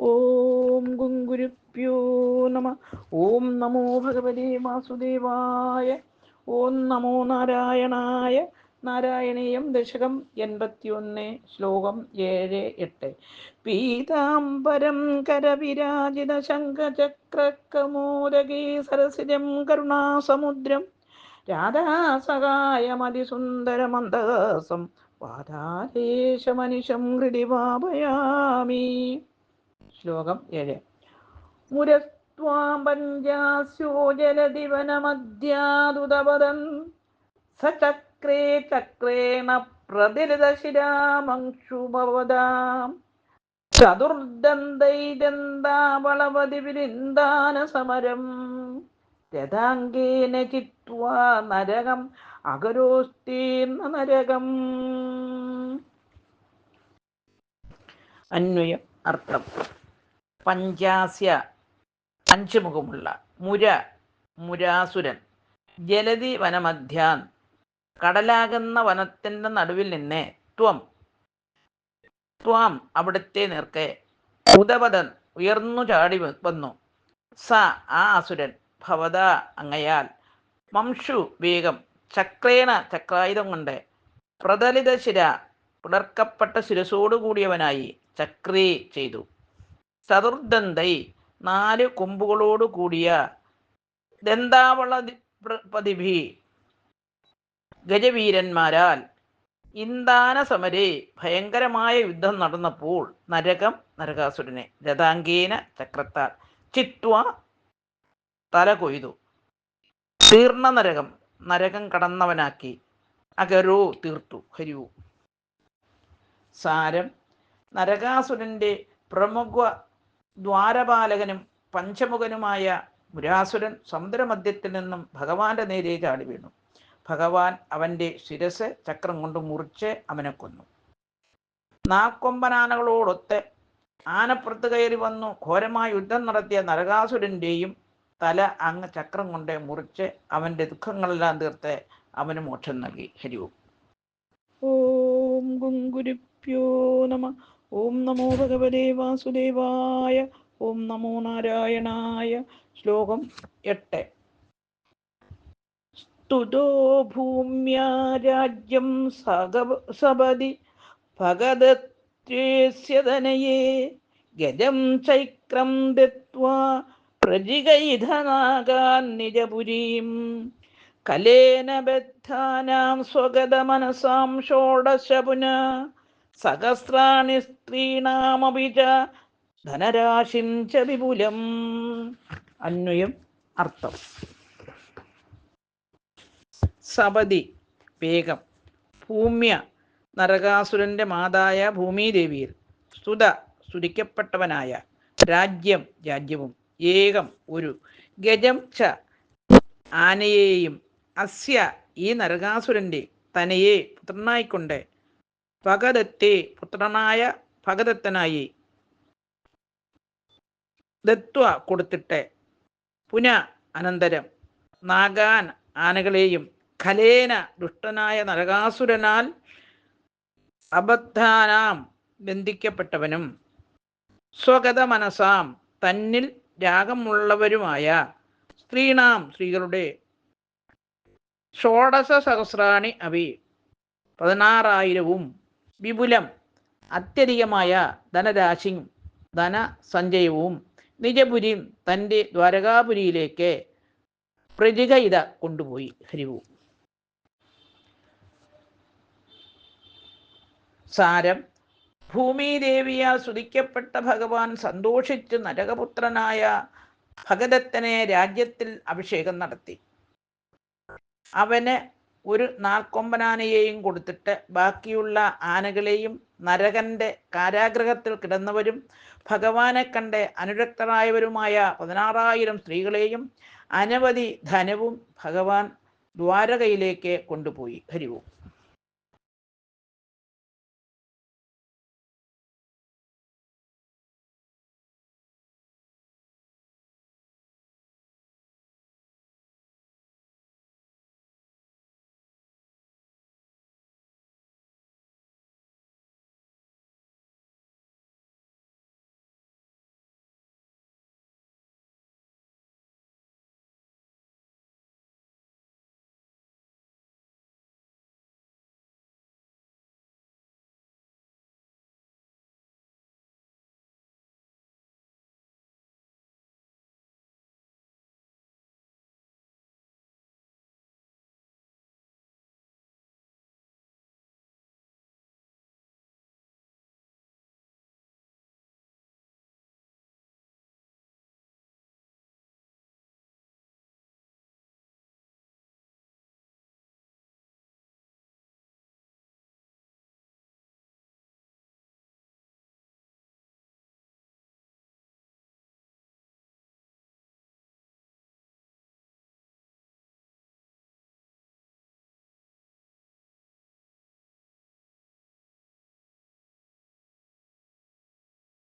ഓം ഗുങ്കുരുപ്യോ നമ. ഓം നമോ ഭഗവതി വാസുദേവായ. ഓം നമോ നാരായണായ. നാരായണീയം ദശകം എൺപത്തിയൊന്ന് ശ്ലോകം ഏഴ് എട്ട്. പീതാംബരം കരവിരാജിത ശംഖചക്രകമോദകേ സരസിജം കരുണാസമുദ്രം. രാധാസഹായമതിസുന്ദരമന്ദസം വാതാദേശമനിശം ഹൃദി ഭാവയാമി ശ്ലോകം ഏഴ്. മുരസ്ത്വാം പഞ്ചാസ്യോ ജലദിവനമധ്യാതുതപദം സചക്രേ ചക്രേണ പ്രതിരതശിരാമംക്ഷുഭവതാം ചതുർദന്തൈദന്താവളവതി വിരിന്ദാന സമരം രഥാംഗേന ചിത്വാ നരകം അകരോസ്തീർണ നരകം. അന്വയം. അർത്ഥം. പഞ്ചാസ്യ. അഞ്ച് മുഖമുള്ള. മുര മുരാസുരൻ. ജലതി വനമധ്യാൻ. കടലാകുന്ന വനത്തിന്റെ നടുവിൽ നിന്ന്. ത്വം. ത്വാം. അവിടുത്തെ നേർക്കെ. ഉദവതൻ ഉയർന്നു ചാടി വന്നു. സ ആ അസുരൻ. ഭവത അങ്ങയാൽ. മംഷു വേഗം. ചക്രേണ ചക്രായുധം കൊണ്ട്. പ്രതലിത ശിര. പിളർക്കപ്പെട്ട ശിരസോടുകൂടിയവനായി ചക്രേ ചെയ്തു. ചതുർദന്തൈ നാല് കൊമ്പുകളോട് കൂടിയ ദന്താവള പതിഭി ഗജവീരന്മാരാൽ ഇന്ദാന സമരെ ഭയങ്കരമായ യുദ്ധം നടന്നപ്പോൾ നരകം നരകാസുരനെ രഥാങ്കേന ചക്രത്താൽ ചിത്വ തല കൊയ്തു തീർണ നരകം നരകം കടന്നവനാക്കി. അകരോ തീർത്തു. ഹരിവു. സാരം. നരകാസുരന്റെ പ്രമുഖ ദ്വാരപാലകനും പഞ്ചമുഖനുമായ മുരാസുരൻ സമുദ്രമധ്യത്തിൽ നിന്നും ഭഗവാന്റെ നേരെ ചാടി വീണു. ഭഗവാൻ അവന്റെ ശിരസ് ചക്രം കൊണ്ട് മുറിച്ച് അവനെ കൊന്നു. നാക്കൊമ്പനാനകളോടൊത്ത് ആനപ്പുറത്ത് കയറി വന്നു. ഘോരമായ യുദ്ധം നടത്തിയ നരകാസുരന്റെയും തല അങ്ങ് ചക്രം കൊണ്ട് മുറിച്ച് അവന്റെ ദുഃഖങ്ങളെല്ലാം തീർത്ത് അവന് മോക്ഷം നൽകി. ഹരിവും ഓം. ഗുരുപ്യോ നമ. ഓം നമോ ഭഗവതേ വാസുദേവായ ഓം നമോ നാരായണായ. ശ്ലോകം എട്ട്. സ്തുതോ ഭൂമ്യാ രാജ്യം സപതി ഭഗതത്വേസ്യതനയേ ഗജം ചൈക്രം ദത്വാ നിജപുരീം. കലേന ബദ്ധാനാം സ്വഗതമനസാം ഷോഡശ പുന സഹസ്രാണി സ്ത്രീണാമപി ച ച വിപുലം. അന്വയം അർത്ഥം. സപതി വേഗം. ഭൂമ്യ നരകാസുരന്റെ മാതായ ഭൂമിദേവിയിൽ. സ്തുത സ്തുതിക്കപ്പെട്ടവനായ. രാജ്യം രാജ്യവും. ഏകം ഒരു. ഗജം ച. ആനയെയും അസ്യ ഈ നരകാസുരന്റെ തനയെ പുത്രനായിക്കൊണ്ട് ഭഗദത്തെ പുത്രനായ ഭഗദത്തനായി ദത്വ കൊടുത്തിട്ട് പുന അനന്തരം നാഗാൻ ആനകളെയും ഖലേന ദുഷ്ടനായ നരകാസുരനാൽ അബദ്ധാനാം ബന്ധിക്കപ്പെട്ടവനും സ്വഗത മനസാം തന്നിൽ രാഗമുള്ളവരുമായ സ്ത്രീണാം സ്ത്രീകളുടെ ഷോഡശ സഹസ്രാണി അവി പതിനാറായിരവും വിപുലം അത്യധികമായ ധനരാശിയും ധനസഞ്ചയവും നിജപുരി തന്റെ ദ്വാരകാപുരിയിലേക്ക് പ്രതികയിത കൊണ്ടുപോയി. ഹരിവു. സാരം. ഭൂമിദേവിയാൽ സ്തുതിക്കപ്പെട്ട ഭഗവാൻ സന്തോഷിച്ച് നരകപുത്രനായ ഭഗദത്തനെ രാജ്യത്തിൽ അഭിഷേകം നടത്തി. അവന് ഒരു നാൽക്കൊമ്പനാനയെയും കൊടുത്തിട്ട് ബാക്കിയുള്ള ആനകളെയും നരകന്റെ കാരാഗ്രഹത്തിൽ കിടന്നവരും ഭഗവാനെ കണ്ട് അനുരക്തരായവരുമായ പതിനാറായിരം സ്ത്രീകളെയും അനവധി ധനവും ഭഗവാൻ ദ്വാരകയിലേക്ക് കൊണ്ടുപോയി. ഹരിവും